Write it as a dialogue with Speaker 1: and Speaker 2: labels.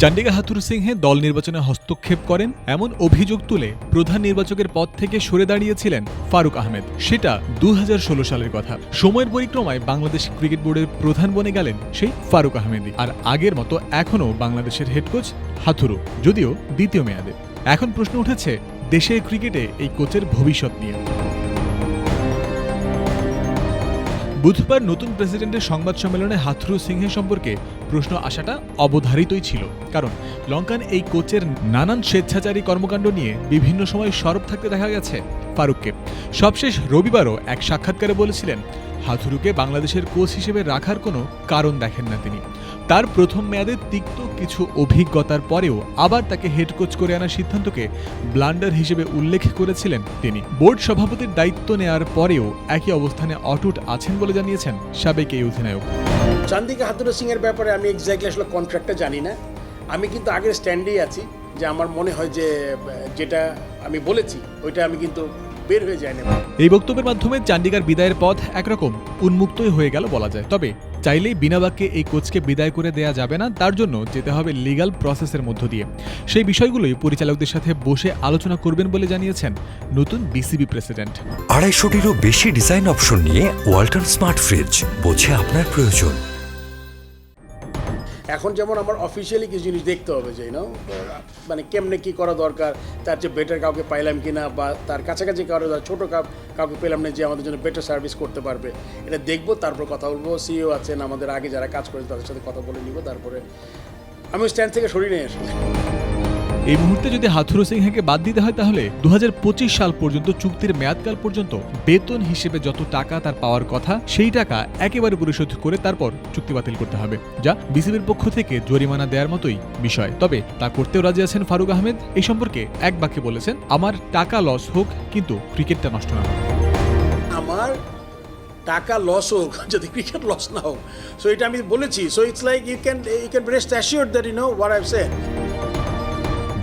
Speaker 1: চান্ডিকা হাথুর সিংহে দল নির্বাচনে হস্তক্ষেপ করেন এমন অভিযোগ তুলে প্রধান নির্বাচকের পদ থেকে সরে দাঁড়িয়েছিলেন ফারুক আহমেদ। সেটা দু হাজার ষোলো সালের কথা। সময়ের পরিক্রমায় বাংলাদেশ ক্রিকেট বোর্ডের প্রধান বনে গেলেন সেই ফারুক আহমেদই। আর আগের মতো এখনও বাংলাদেশের হেড কোচ হাথুরু যদিও দ্বিতীয় মেয়াদে। এখন প্রশ্ন উঠেছে, দেশের ক্রিকেটে এই কোচের ভবিষ্যৎ নিয়ে। বুধবার নতুন প্রেসিডেন্টের সংবাদ সম্মেলনে হাথরু সিংহে সম্পর্কে প্রশ্ন আসাটা অবধারিতই ছিল। কারণ লঙ্কান এই কোচের নানান স্বেচ্ছাচারী কর্মকাণ্ড নিয়ে বিভিন্ন সময় সরব থাকতে দেখা গেছে ফারুককে। সবশেষ রবিবারও এক সাক্ষাৎকারে বলেছিলেন হাথুরুকে বাংলাদেশের কোচ হিসেবে রাখার কোনো কারণ দেখেন না তিনি। তার প্রথম মেয়াদে তিক্ত কিছু অভিজ্ঞতার পরেও আবার তাকে হেড কোচ করে আনার সিদ্ধান্তকে ব্লান্ডার হিসেবে উল্লেখ করেছিলেন তিনি। বোর্ড সভাপতির দায়িত্ব নেয়ার পরেও একই অবস্থানে অটুট আছেন বলে জানিয়েছেন সাবেক এই অধিনায়ক।
Speaker 2: চান্দিকা হাতুরা সিং এর ব্যাপারে আমি এক্স্যাক্টলি আসলে কন্ট্রাক্টটা জানি না। আমি কিন্তু আগের স্ট্যান্ডেই আছি যে আমার মনে হয় যে, যেটা আমি বলেছি, ওইটা আমি কিন্তু বের হয়ে যায় না।
Speaker 1: এই বক্তব্যের মাধ্যমে চান্ডিগার বিদায়ের পথ একরকম উন্মুক্তই হয়ে গেল বলা যায়। তবে চাইলেই বিনা বাক্যে এই কোচকে বিদায় করে দেয়া যাবে না তার জন্য যেতে হবে লিগ্যাল প্রসেসের মধ্য দিয়ে। সেই বিষয়গুলোই পরিচালকদের সাথে বসে আলোচনা করবেন বলে জানিয়েছেন নতুন বিসিবি প্রেসিডেন্ট
Speaker 3: আড়াইশোটিরও বেশি ডিজাইন অপশন নিয়ে ওয়াল্টন স্মার্ট ফ্রিজ বোঝে আপনার প্রয়োজন।
Speaker 2: এখন যেমন আমার অফিসিয়ালি কিছু জিনিস দেখতে হবে যে নাও মানে কেমনে কি করা দরকার, তার চেয়ে বেটার কাউকে পাইলাম কি না বা তার কাছাকাছি কারও ছোটো কাপ কাউকে পেলাম না যে আমাদের জন্য বেটার সার্ভিস করতে পারবে। এটা দেখব, তারপর কথা বলব সিইও আছেন, আমাদের আগে যারা কাজ করেছে তাদের সাথে কথা বলে নিব, তারপরে আমি স্ট্যান্ড থেকে সরিয়ে নিয়ে আসব।
Speaker 1: এই মুহূর্তে যদি হাথুরু সিংহাকে বাদ দিতে হয় তাহলে দুহাজার পঁচিশ সাল পর্যন্ত চুক্তির মেয়াদকাল পর্যন্ত বেতন হিসেবে যত টাকা তার পাওয়ার কথা, সেই টাকা একেবারে পরিশোধ করে তারপর চুক্তি বাতিল করতে হবে, যা বিসিবির পক্ষ থেকে জরিমানা দেওয়ার মতোই বিষয়। তবে তা করতেও রাজি আছেন ফারুক আহমেদ। এই সম্পর্কে এক বাক্যে বলেছেন, আমার টাকা লস হোক, কিন্তু ক্রিকেটটা নষ্ট না
Speaker 2: আমার টাকা লস হোক, যদি ক্রিকেট লস না হোক। সো এটা আমি বলেছি। So it's like you can you can rest assure that you know what I've said